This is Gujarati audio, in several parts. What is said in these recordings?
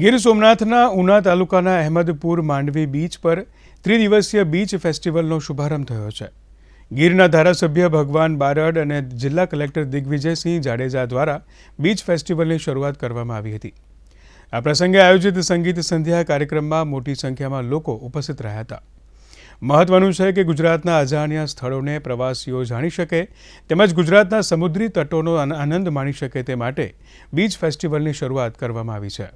ગીર સોમનાથના ઉના તાલુકાના અહેમદપુર માંડવી બીચ પર ત્રિદિવસીય બીચ ફેસ્ટિવલનો શુભારંભ થયો છે. ગીરના ધારાસભ્ય ભગવાન બારડ અને જિલ્લા કલેક્ટર દિગ્વિજયસિંહ જાડેજા દ્વારા બીચ ફેસ્ટિવલની શરૂઆત કરવામાં આવી હતી. આ પ્રસંગે આયોજિત સંગીત સંધ્યા કાર્યક્રમમાં મોટી સંખ્યામાં લોકો ઉપસ્થિત રહ્યા હતા. મહત્વનું છે કે ગુજરાતના અજાણ્યા સ્થળોને પ્રવાસીઓ જાણી શકે, તેમજ ગુજરાતના સમુદ્રી તટોનો આનંદ માણી શકે તે માટે બીચ ફેસ્ટિવલની શરૂઆત કરવામાં આવી છે.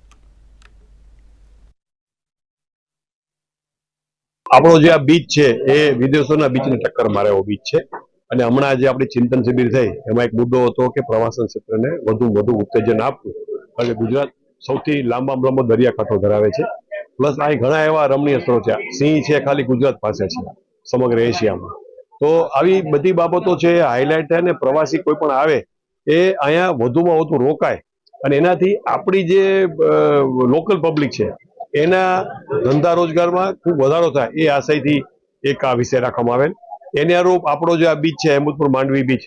આપણો જે આ બીચ છે, એ વિદેશોના બીચને ટક્કર મારે એવો બીચ છે. અને હમણાં જે આપણી ચિંતન શિબિર થઈ, એમાં એક મુદ્દો હતો કે પ્રવાસન ક્ષેત્રને વધુ વધુ ઉત્તેજન આપવું. અને ગુજરાત સૌથી લાંબા લાંબો દરિયાકાંઠો ધરાવે છે. પ્લસ અહીં ઘણા એવા રમણીય સ્થળો છે. સિંહ છે, ખાલી ગુજરાત પાસે છે, સમગ્ર એશિયામાં. તો આવી બધી બાબતો છે હાઇલાઇટ થાય ને પ્રવાસી કોઈ પણ આવે, એ અહીંયા વધુમાં વધુ રોકાય. અને એનાથી આપણી જે લોકલ પબ્લિક છે એના ધંધા રોજગારમાં ખૂબ વધારો થાય, એ આશયથી એક આ વિષય રાખવામાં આવેલ. એને અનુરૂપ આપણો જે આ બીચ છે, અહેમદપુર માંડવી બીચ,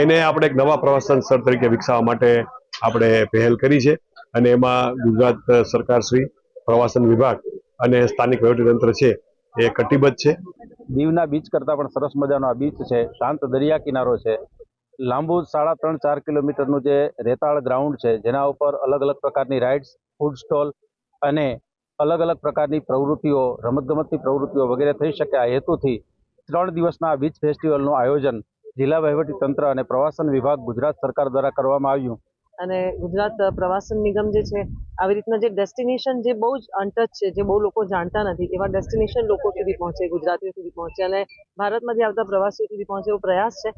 એને આપણે એક નવા પ્રવાસન સ્થળ તરીકે વિકસાવવા માટે આપણે પહેલ કરી છે અને એમાં ગુજરાત સરકાર શ્રી પ્રવાસન વિભાગ અને સ્થાનિક વહીવટીતંત્ર છે, એ કટિબદ્ધ છે. દીવના બીચ કરતાં પણ સરસ મજાનો આ બીચ છે, શાંત દરિયા કિનારો છે. લાંબુ સાડા ત્રણ ચાર કિલોમીટરનું જે રેતાળ ગ્રાઉન્ડ છે, જેના ઉપર અલગ અલગ પ્રકારની રાઇડ્સ ફૂડ સ્ટોલ અને અલગ અલગ પ્રકારની પ્રવૃત્તિઓ, રમતગમતની પ્રવૃત્તિઓ વગેરે થઈ શકે આ હેતુથી ત્રણ દિવસના બીચ ફેસ્ટિવલનું આયોજન જિલ્લા તંત્ર અને પ્રવાસન વિભાગ ગુજરાત સરકાર દ્વારા કરવામાં આવ્યું. અને ગુજરાત પ્રવાસન નિગમ જે છે, આવી રીતના જે ડેસ્ટિનેશન જે બહુ જ અનટચ છે, જે બહુ લોકો જાણતા નથી, એવા ડેસ્ટિનેશન લોકો સુધી પહોંચે, ગુજરાતીઓ સુધી પહોંચે અને ભારતમાંથી આવતા પ્રવાસીઓ સુધી પહોંચે એવો પ્રયાસ છે.